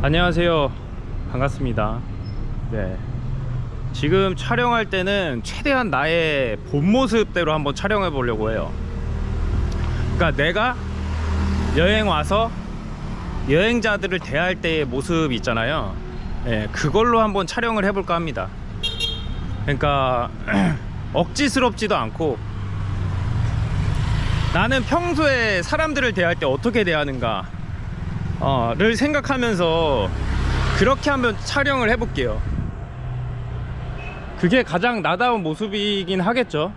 안녕하세요. 반갑습니다. 네. 지금 촬영할 때는 최대한 나의 본 모습대로 한번 촬영해 보려고 해요. 그러니까 내가 여행 와서 여행자들을 대할 때의 모습 있잖아요. 예, 그걸로 한번 촬영을 해볼까 합니다. 그러니까 억지스럽지도 않고 나는 평소에 사람들을 대할 때 어떻게 대하는가 어,를 생각하면서 그렇게 한번 촬영을 해볼게요. 그게 가장 나다운 모습이긴 하겠죠.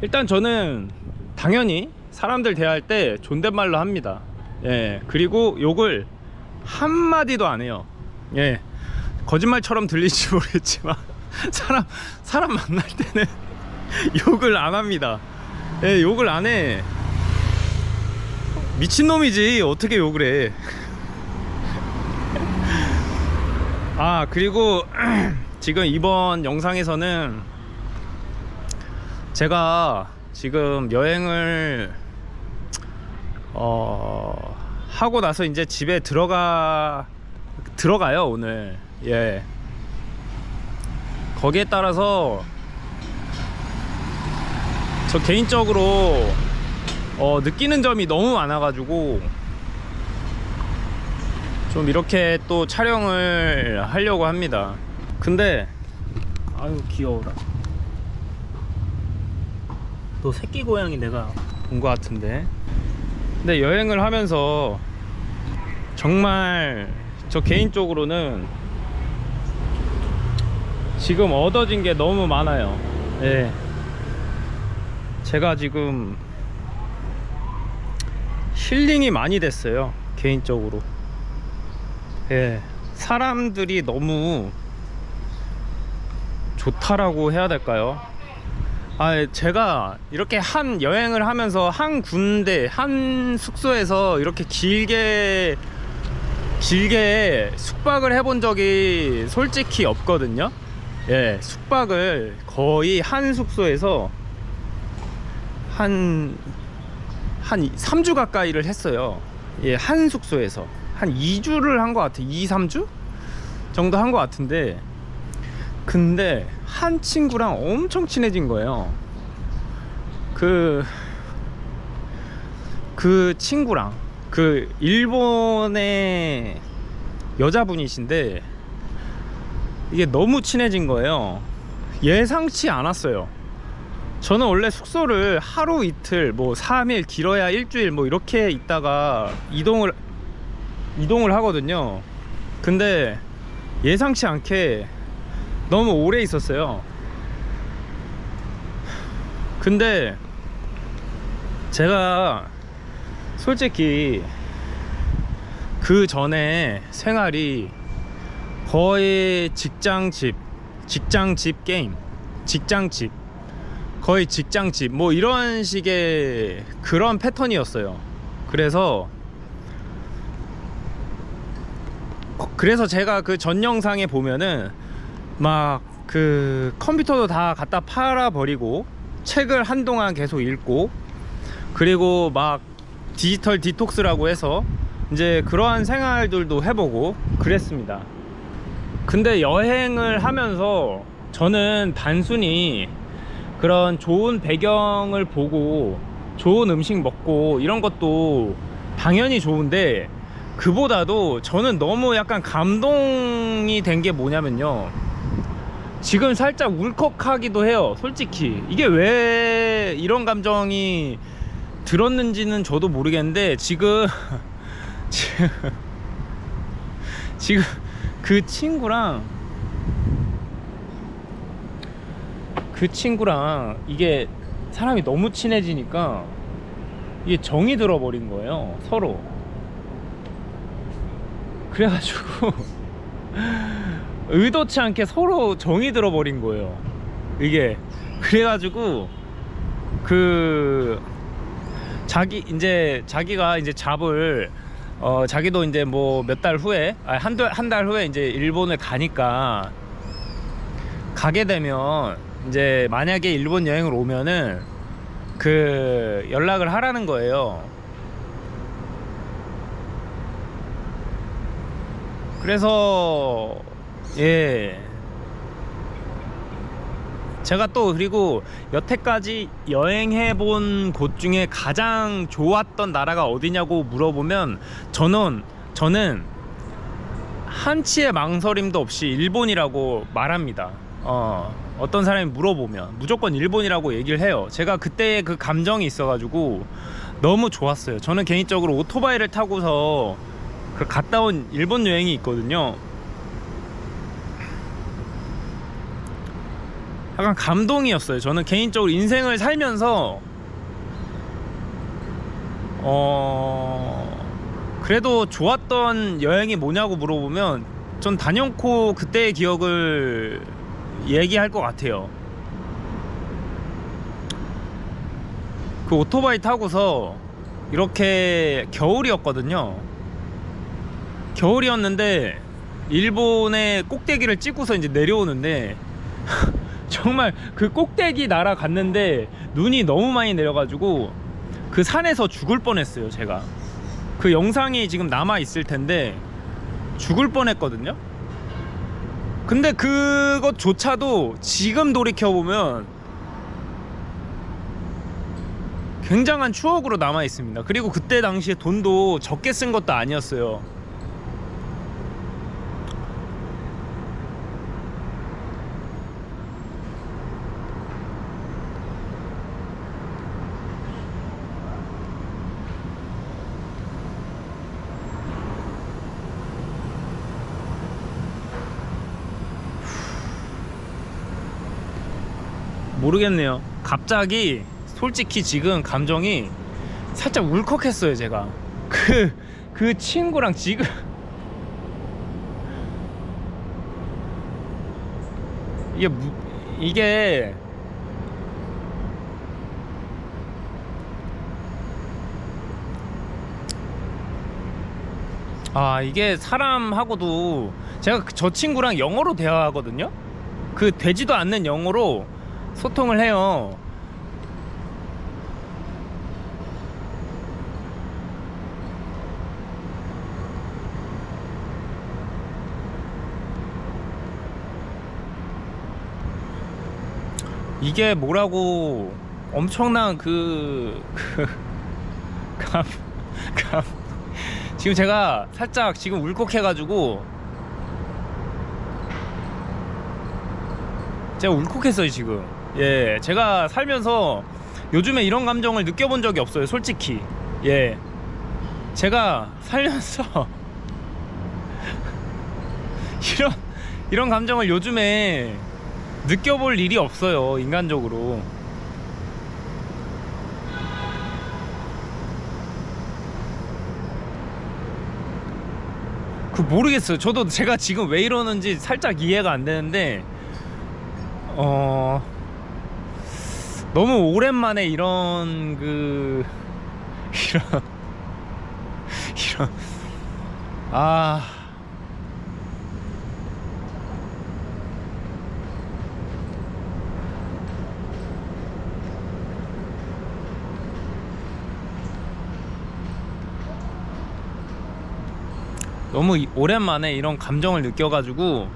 일단 저는 당연히 사람들 대할 때 존댓말로 합니다. 예, 그리고 욕을 한마디도 안 해요. 예, 거짓말처럼 들릴지 모르겠지만 사람, 사람 만날 때는 욕을 안 합니다. 예, 욕을 안 해. 미친놈이지. 어떻게 욕을 해? 아 그리고 지금 이번 영상에서는 제가 지금 여행을 어 하고 나서 이제 집에 들어가 들어가요 오늘. 예. 거기에 따라서 저 개인적으로 어, 느끼는 점이 너무 많아가지고 좀 이렇게 또 촬영을 하려고 합니다. 근데 아유 귀여워라. 너 새끼 고양이 내가 본 것 같은데. 근데 여행을 하면서 정말 저 개인적으로는 지금 얻어진 게 너무 많아요. 예. 제가 지금 힐링이 많이 됐어요 개인적으로. 예 사람들이 너무 좋다라고 해야 될까요? 아 제가 이렇게 한 여행을 하면서 한 군데 한 숙소에서 이렇게 길게 길게 숙박을 해본 적이 솔직히 없거든요. 예 숙박을 거의 한 숙소에서 한 한 3주 가까이를 했어요. 예, 한 숙소에서 한 2주를 한 것 같아. 2, 3주 정도 한 것 같은데 근데 한 친구랑 엄청 친해진 거예요. 그, 그 친구랑 그 일본의 여자분이신데 이게 너무 친해진 거예요. 예상치 않았어요. 저는 원래 숙소를 하루 이틀 뭐 3일 길어야 일주일 뭐 이렇게 있다가 이동을 이동을 하거든요. 근데 예상치 않게 너무 오래 있었어요. 근데 제가 솔직히 그 전에 생활이 거의 직장 집 직장 집 게임 직장 집 거의 직장집 뭐 이런 식의 그런 패턴이었어요. 그래서 그래서 제가 그 전 영상에 보면은 막 그 컴퓨터도 다 갖다 팔아 버리고 책을 한동안 계속 읽고 그리고 막 디지털 디톡스라고 해서 이제 그러한 생활들도 해보고 그랬습니다. 근데 여행을 하면서 저는 단순히 그런 좋은 배경을 보고 좋은 음식 먹고 이런 것도 당연히 좋은데 그보다도 저는 너무 약간 감동이 된 게 뭐냐면요. 지금 살짝 울컥하기도 해요. 솔직히. 이게 왜 이런 감정이 들었는지는 저도 모르겠는데 지금 지금 그 친구랑 그 친구랑 이게 사람이 너무 친해지니까 이게 정이 들어버린 거예요 서로. 그래가지고 의도치 않게 서로 정이 들어버린 거예요 이게. 그래가지고 그 자기 이제 자기가 이제 잡을 어 자기도 이제 뭐 몇 달 후에 한달 달 후에 이제 일본을 가니까 가게 되면 이제 만약에 일본 여행을 오면은 그 연락을 하라는 거예요. 그래서 예 제가 또 그리고 여태까지 여행해 본 곳 중에 가장 좋았던 나라가 어디냐고 물어보면 저는 저는 한치의 망설임도 없이 일본이라고 말합니다. 어, 어떤 사람이 물어보면 무조건 일본이라고 얘기를 해요. 제가 그때 그 감정이 있어가지고 너무 좋았어요. 저는 개인적으로 오토바이를 타고서 그 갔다 온 일본 여행이 있거든요. 약간 감동이었어요. 저는 개인적으로 인생을 살면서 어 그래도 좋았던 여행이 뭐냐고 물어보면 전 단연코 그때의 기억을 얘기할 것 같아요. 그 오토바이 타고서 이렇게 겨울이었거든요. 겨울이었는데 일본의 꼭대기를 찍고서 이제 내려오는데 정말 그 꼭대기 날아갔는데 눈이 너무 많이 내려가지고 그 산에서 죽을 뻔했어요 제가 그 영상이 지금 남아 있을 텐데 죽을 뻔했거든요 근데 그것조차도 지금 돌이켜보면 굉장한 추억으로 남아 있습니다. 그리고 그때 당시에 돈도 적게 쓴 것도 아니었어요 모르겠네요. 갑자기 솔직히 지금 감정이 살짝 울컥했어요, 제가. 그, 그 친구랑 지금. 이게, 무, 이게. 아, 이게 사람하고도 제가 그저 친구랑 영어로 대화하거든요? 그 되지도 않는 영어로 소통을 해요. 이게 뭐라고 엄청난 그, 그, 감, 감. 지금 제가 살짝 지금 울컥해가지고 제가 울컥했어요 지금 예 제가 살면서 요즘에 이런 감정을 느껴본 적이 없어요 솔직히. 예. 제가 살면서 이런 이런 감정을 요즘에 느껴볼 일이 없어요 인간적으로. 그 모르겠어요. 저도 제가 지금 왜 이러는지 살짝 이해가 안 되는데 어 너무 오랜만에 이런 그 이런 이런 아. 너무 이- 오랜만에 이런 감정을 느껴가지고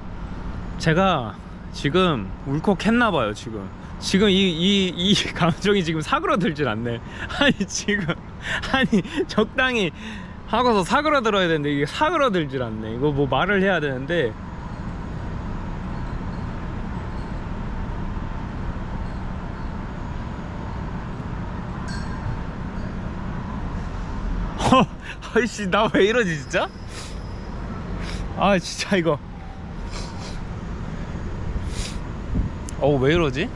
제가 지금 울컥했나봐요 지금 지금 이 이 이 감정이 지금 사그러들질 않네 아니 지금 아니 적당히 하고서 사그러들어야 되는데 이게 사그러들질 않네 이거 뭐 말을 해야 되는데 어, 아이씨 나 왜 이러지 진짜? 아 진짜 이거 어왜 이러지?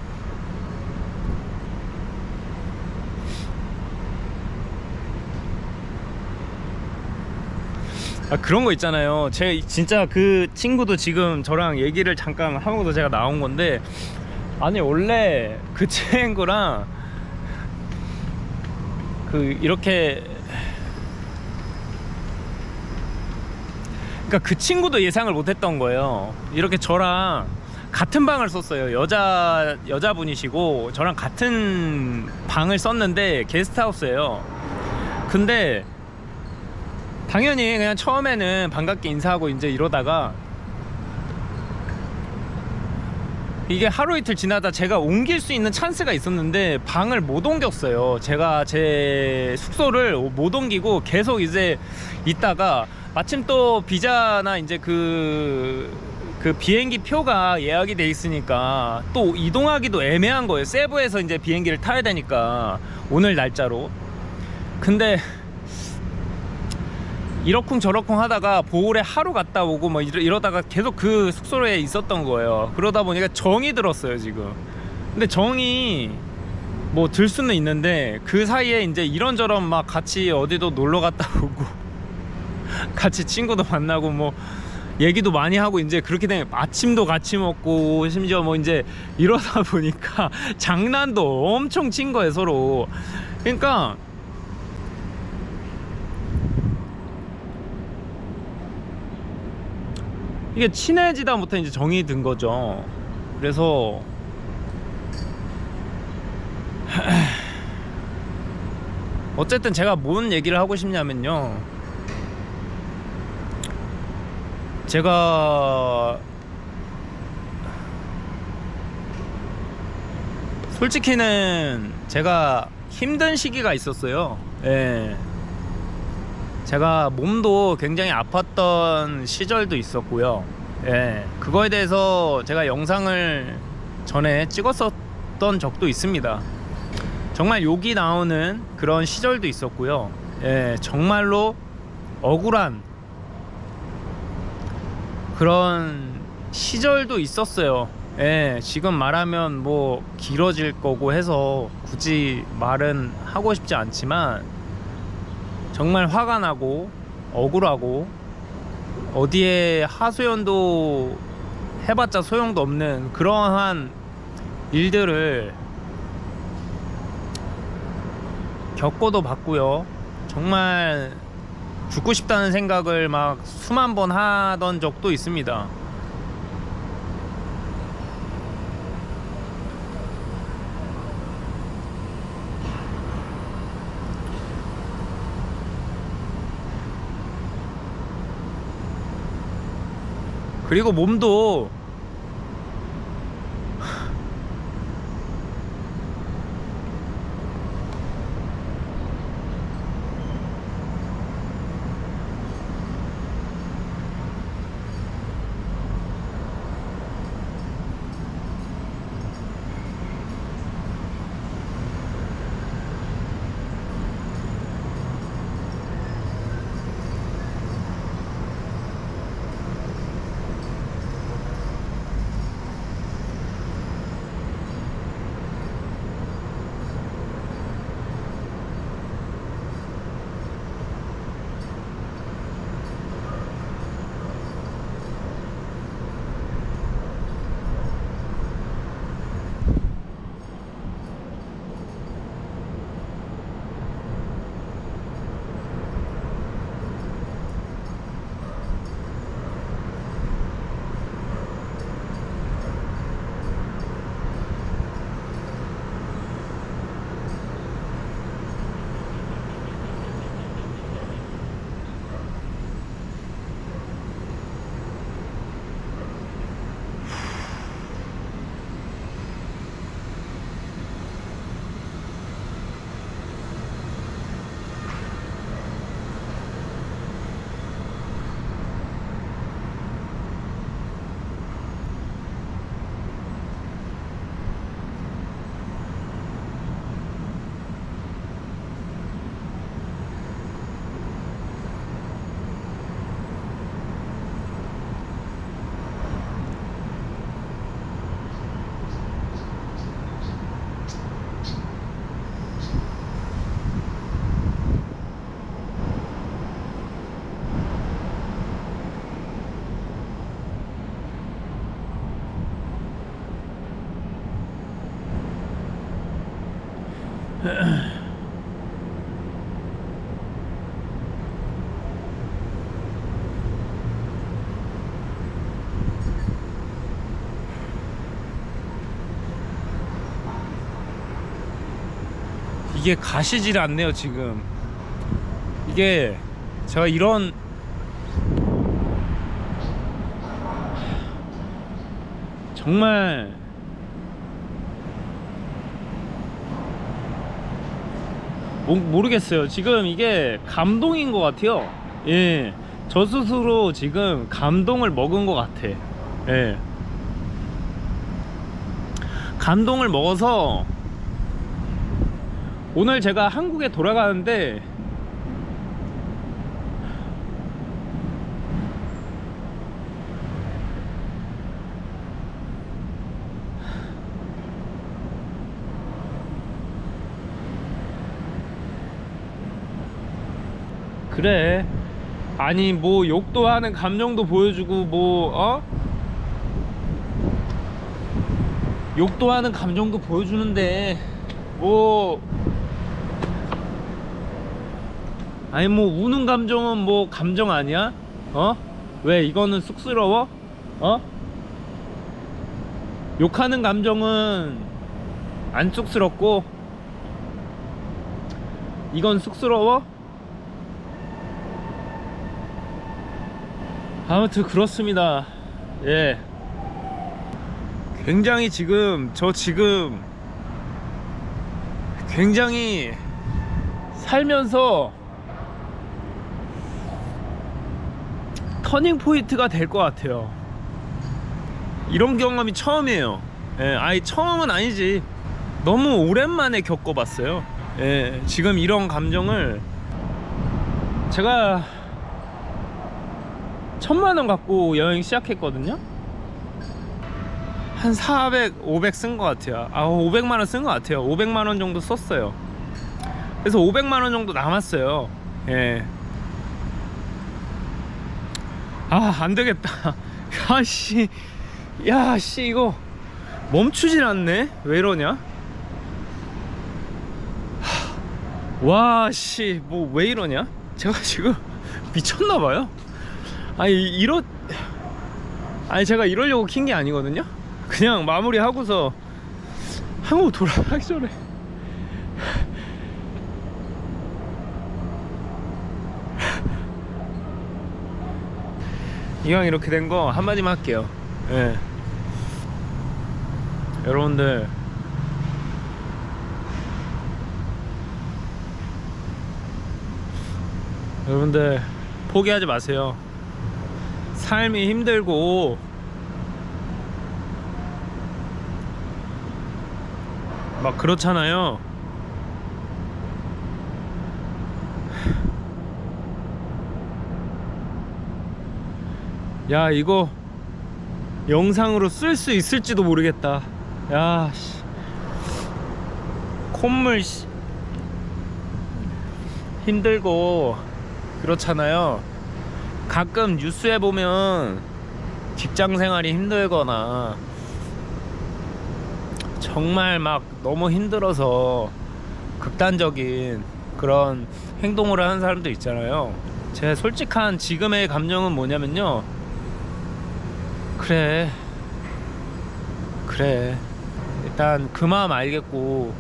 아 그런 거 있잖아요. 제 진짜 그 친구도 지금 저랑 얘기를 잠깐 하고도 제가 나온 건데 아니 원래 그 친구랑 그 이렇게 그러니까 그 친구도 예상을 못했던 거예요. 이렇게 저랑 같은 방을 썼어요. 여자 여자분이시고 저랑 같은 방을 썼는데 게스트하우스예요. 근데 당연히 그냥 처음에는 반갑게 인사하고 이제 이러다가 이게 하루 이틀 지나다 제가 옮길 수 있는 찬스가 있었는데 방을 못 옮겼어요. 제가 제 숙소를 못 옮기고 계속 이제 있다가 마침 또 비자나 이제 그, 그 비행기 표가 예약이 돼 있으니까 또 이동하기도 애매한 거예요. 세부에서 이제 비행기를 타야 되니까 오늘 날짜로. 근데 이러쿵 저러쿵 하다가 보울에 하루 갔다 오고 뭐 이러, 이러 다가 계속 그 숙소에 있었던 거예요. 그러다 보니까 정이 들었어요, 지금. 근데 정이 뭐 들 수는 있는데 그 사이에 이제 이런저런 막 같이 어디도 놀러 갔다 오고 같이 친구도 만나고 뭐 얘기도 많이 하고 이제 그렇게 되면 아침도 같이 먹고 심지어 뭐 이제 이러다 보니까 장난도 엄청 친 거예요, 서로. 그러니까 이게 친해지다 못해 이제 정이 든 거죠. 그래서 어쨌든 제가 뭔 얘기를 하고 싶냐면요. 제가 솔직히는 제가 힘든 시기가 있었어요. 예. 제가 몸도 굉장히 아팠던 시절도 있었고요. 예. 그거에 대해서 제가 영상을 전에 찍었었던 적도 있습니다. 정말 욕이 나오는 그런 시절도 있었고요. 예. 정말로 억울한 그런 시절도 있었어요. 예, 지금 말하면 뭐 길어질 거고 해서 굳이 말은 하고 싶지 않지만 정말 화가 나고 억울하고 어디에 하소연도 해봤자 소용도 없는 그러한 일들을 겪고도 봤고요. 정말 죽고 싶다는 생각을 막 수만 번 하던 적도 있습니다. 그리고 몸도 이게 가시질 않네요 지금. 이게 제가 이런 정말 모, 모르겠어요. 지금 이게 감동인 것 같아요. 예. 저 스스로 지금 감동을 먹은 것 같아. 예. 감동을 먹어서 오늘 제가 한국에 돌아가는데 그래 아니 뭐 욕도 하는 감정도 보여주고 뭐 어? 욕도 하는 감정도 보여주는데 뭐 아니 뭐 우는 감정은 뭐 감정 아니야? 어? 왜 이거는 쑥스러워? 어? 욕하는 감정은 안 쑥스럽고 이건 쑥스러워? 아무튼 그렇습니다. 예. 굉장히 지금 저 지금 굉장히 살면서 터닝 포인트가 될 것 같아요. 이런 경험이 처음이에요. 예, 아니 처음은 아니지. 너무 오랜만에 겪어봤어요. 예, 지금 이런 감정을 제가 천만 원 갖고 여행 시작했거든요. 한 400, 500 쓴 것 같아요. 아, 500만 원 쓴 것 같아요. 500만 원 정도 썼어요. 그래서 500만 원 정도 남았어요. 예. 아, 안 되겠다. 야, 씨. 야, 씨, 이거 멈추질 않네? 왜 이러냐? 하, 와, 씨, 뭐 왜 이러냐? 제가 지금 미쳤나봐요. 아니, 이러, 아니, 제가 이러려고 킨 게 아니거든요? 그냥 마무리하고서 한국 돌아가기 전에 이왕 이렇게 된 거 한마디만 할게요 예. 여러분들 여러분들 포기하지 마세요 삶이 힘들고 막 그렇잖아요. 야 이거 영상으로 쓸 수 있을지도 모르겠다. 야 씨. 콧물 씨. 힘들고 그렇잖아요. 가끔 뉴스에 보면 직장 생활이 힘들거나 정말 막 너무 힘들어서 극단적인 그런 행동을 하는 사람도 있잖아요. 제 솔직한 지금의 감정은 뭐냐면요. 그래. 그래. 일단 그 마음 알겠고,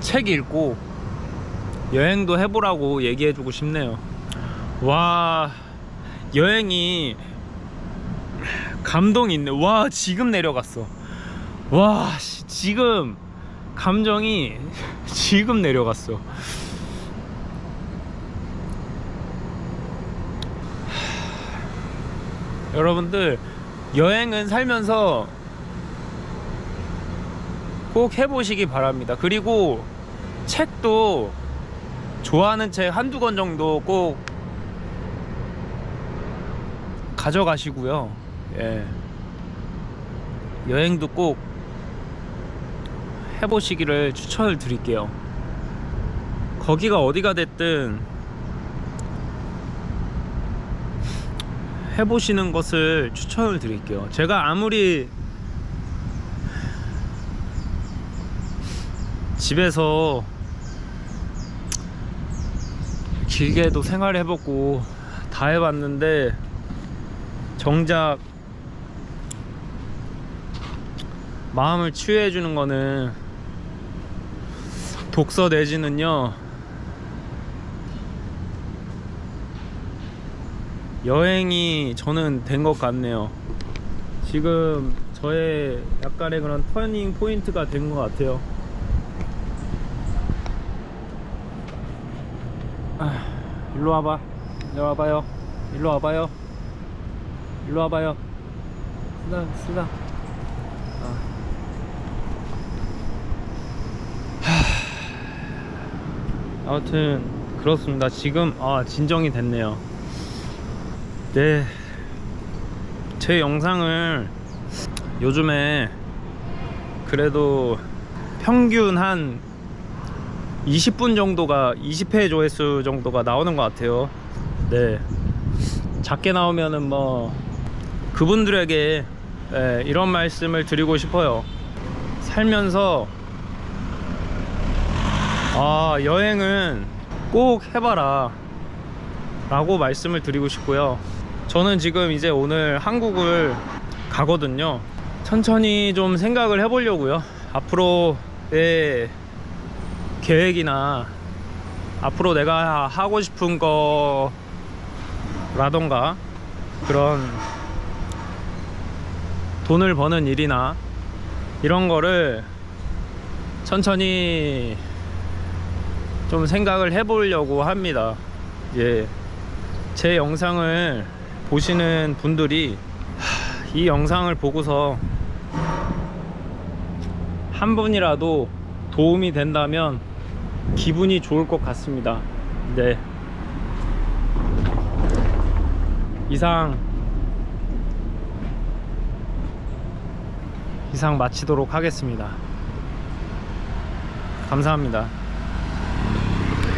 책 읽고, 여행도 해보라고 얘기해주고 싶네요. 와, 여행이 감동이 있네. 와, 지금 내려갔어. 와, 씨, 지금 감정이 지금 내려갔어. 여러분들 여행은 살면서 꼭 해보시기 바랍니다. 그리고 책도 좋아하는 책 한두 권 정도 꼭 가져가시고요. 예. 여행도 꼭 해보시기를 추천을 드릴게요. 거기가 어디가 됐든 해보시는 것을 추천을 드릴게요. 제가 아무리 집에서 길게도 생활해보고 다 해봤는데 정작 마음을 치유해 주는 거는 독서 내지는요 여행이 저는 된 것 같네요. 지금 저의 약간의 그런 터닝 포인트가 된 것 같아요. 아, 일로 와봐. 일로 와봐요. 일로 와봐요. 일로 와봐요. 쓰다, 쓰다. 아. 하... 아무튼 그렇습니다. 지금 아 진정이 됐네요. 네, 제 영상을 요즘에 그래도 평균 한 20분 정도가 20회 조회수 정도가 나오는 것 같아요. 네, 작게 나오면은 뭐 그분들에게 예, 이런 말씀을 드리고 싶어요. 살면서 아 여행은 꼭 해봐라 라고 말씀을 드리고 싶고요. 저는 지금 이제 오늘 한국을 가거든요. 천천히 좀 생각을 해보려고요. 앞으로의 계획이나 앞으로 내가 하고 싶은 거라던가 그런 돈을 버는 일이나 이런 거를 천천히 좀 생각을 해보려고 합니다. 예. 제 영상을 보시는 분들이 하, 이 영상을 보고서 한 분이라도 도움이 된다면 기분이 좋을 것 같습니다. 네. 이상 이상 마치도록 하겠습니다. 감사합니다.